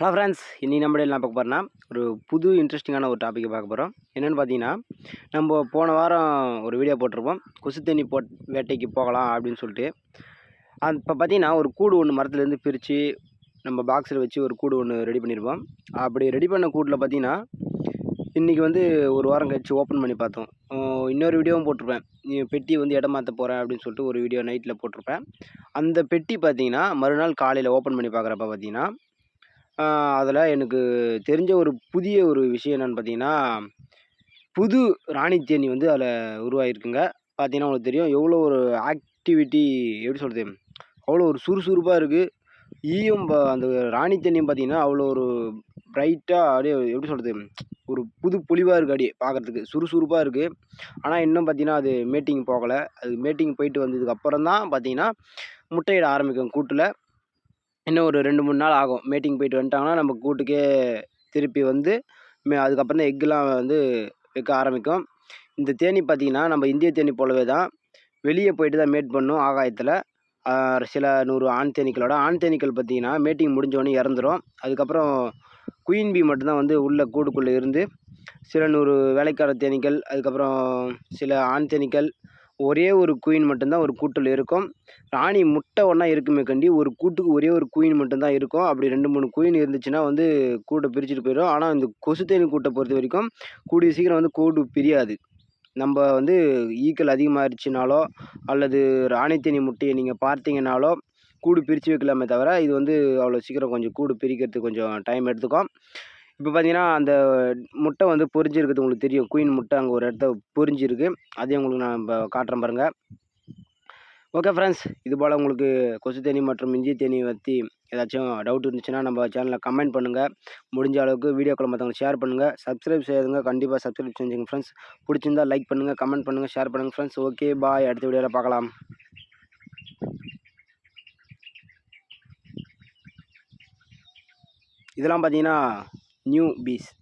Hello friends இன்னைக்கு நம்ம என்ன பார்க்க போகிறோம்னா ஒரு புது இன்ட்ரெஸ்டிங்கான ஒரு டாப்பிக்கை பார்க்க போகிறோம் என்னென்னு பார்த்தீங்கன்னா நம்ம போன வாரம் ஒரு வீடியோ போட்டிருப்போம். கொசு தண்ணி போட் வேட்டைக்கு போகலாம் அப்படின்னு சொல்லிட்டு. அது இப்போ பார்த்தீங்கன்னா ஒரு கூடு ஒன்று மரத்துலேருந்து பிரித்து நம்ம பாக்ஸில் வச்சு ஒரு கூடு ஒன்று ரெடி பண்ணியிருப்போம் அப்படி ரெடி பண்ண கூட்டில் பார்த்தீங்கன்னா இன்றைக்கி வந்து ஒரு வாரம் கழித்து ஓப்பன் பண்ணி பார்த்தோம். இன்னொரு வீடியோவும் போட்டிருப்பேன். நீ பெட்டி வந்து இடம் மாற்ற போகிறேன் அப்படின்னு சொல்லிட்டு ஒரு வீடியோ நைட்டில் போட்டிருப்பேன். அந்த பெட்டி பார்த்தீங்கன்னா மறுநாள் காலையில் ஓப்பன் பண்ணி பார்க்குறப்ப பார்த்தீங்கன்னா அதில் எனக்கு தெரிஞ்ச ஒரு புதிய ஒரு விஷயம் என்னென்னு பார்த்தீங்கன்னா புது ராணி தேனி வந்து அதில் உருவாகிருக்குங்க பார்த்தீங்கன்னா உங்களுக்கு தெரியும் எவ்வளோ ஒரு ஆக்டிவிட்டி எப்படி சொல்கிறது அவ்வளோ ஒரு சுறுசுறுப்பாக இருக்குது ஈயும் ப- அந்த ராணி தேனியும் பார்த்தீங்கன்னா அவ்வளோ ஒரு பிரைட்டாக அப்படியே எப்படி சொல்கிறது ஒரு புது பொலிவாக இருக்குது அப்படியே பார்க்குறதுக்கு சுறுசுறுப்பாக இருக்குது ஆனால் இன்னும் பார்த்தீங்கன்னா அது மேட்டிங் போகலை. அது மேட்டிங் போயிட்டு வந்ததுக்கப்புறம் தான் பார்த்தீங்கன்னா முட்டையிட ஆரம்பிக்கும் கூட்டில். இன்னும் ஒரு ரெண்டு மூணு நாள் ஆகும். மேட்டிங் போயிட்டு வந்துட்டாங்கன்னா நம்ம கூட்டுக்கே திருப்பி வந்து மே அதுக்கப்புறம் தான் எக்குலாம் வந்து வைக்க ஆரம்பிக்கும். இந்த தேனி பார்த்திங்கன்னா நம்ம இந்திய தேனி போலவே தான். வெளியே போயிட்டு தான் மேட் பண்ணும் ஆகாயத்தில். சில நூறு ஆண் தேனீக்களோட. ஆண் தேனீக்கள் பார்த்திங்கன்னா மேட்டிங் முடிஞ்சோடனே இறந்துரும். அதுக்கப்புறம் குயின் பி மட்டும்தான் வந்து உள்ள கூடுக்குள்ளே இருந்து சில நூறு வேலைக்கார தேனீக்கள் அதுக்கப்புறம் சில ஆண் தேனீக்கள் ஒரே ஒரு குயின் மட்டும்தான் ஒரு கூட்டில் இருக்கும். ராணி முட்டை ஒன்றா இருக்குமே கண்டி ஒரு கூட்டுக்கு ஒரே ஒரு குயின் மட்டும்தான் இருக்கும். அப்படி ரெண்டு மூணு குயின் இருந்துச்சுன்னா வந்து கூட்டை பிரிச்சுட்டு போயிடும். ஆனால் இந்த கொசுத்தேனி கூட்டை பொறுத்த வரைக்கும் கூடிய சீக்கிரம் வந்து கூடு பிரியாது. நம்ம வந்து ஈக்கள் அதிகமாகிடுச்சினாலோ அல்லது ராணித்தேனி முட்டையை நீங்கள் பார்த்தீங்கனாலோ கூடு பிரித்து வைக்கலாமே தவிர இது வந்து அவ்வளோ சீக்கிரம் கொஞ்சம் கூடு பிரிக்கிறதுக்கு கொஞ்சம் டைம் எடுத்துக்கும். இப்போ பார்த்தீங்கன்னா அந்த முட்டை வந்து பொரிஞ்சிருக்கிறது உங்களுக்கு தெரியும். குயின் முட்டை அங்கே ஒரு இடத்த பொரிஞ்சிருக்கு. அதையும் உங்களுக்கு நான் இப்போ காட்டுறேன் பாருங்கள் ஓகே ஃப்ரெண்ட்ஸ் இது போல் உங்களுக்கு கொசு தேனி மற்றும் இஞ்சி தேனி பற்றி ஏதாச்சும் டவுட் இருந்துச்சுன்னா நம்ம சேனலில் கமெண்ட் பண்ணுங்கள் முடிஞ்ச அளவுக்கு வீடியோக்களை மற்றவங்களுக்கு ஷேர் பண்ணுங்கள் சப்ஸ்கிரைப் செய்யுங்க கண்டிப்பாக சப்ஸ்கிரைப் செஞ்சுங்க ஃப்ரெண்ட்ஸ் பிடிச்சிருந்தா லைக் பண்ணுங்கள் கமெண்ட் பண்ணுங்கள் ஷேர் பண்ணுங்கள் ஃப்ரெண்ட்ஸ் ஓகே பாய் அடுத்த வீடியோவில் பார்க்கலாம். இதெல்லாம் பார்த்தீங்கன்னா new bees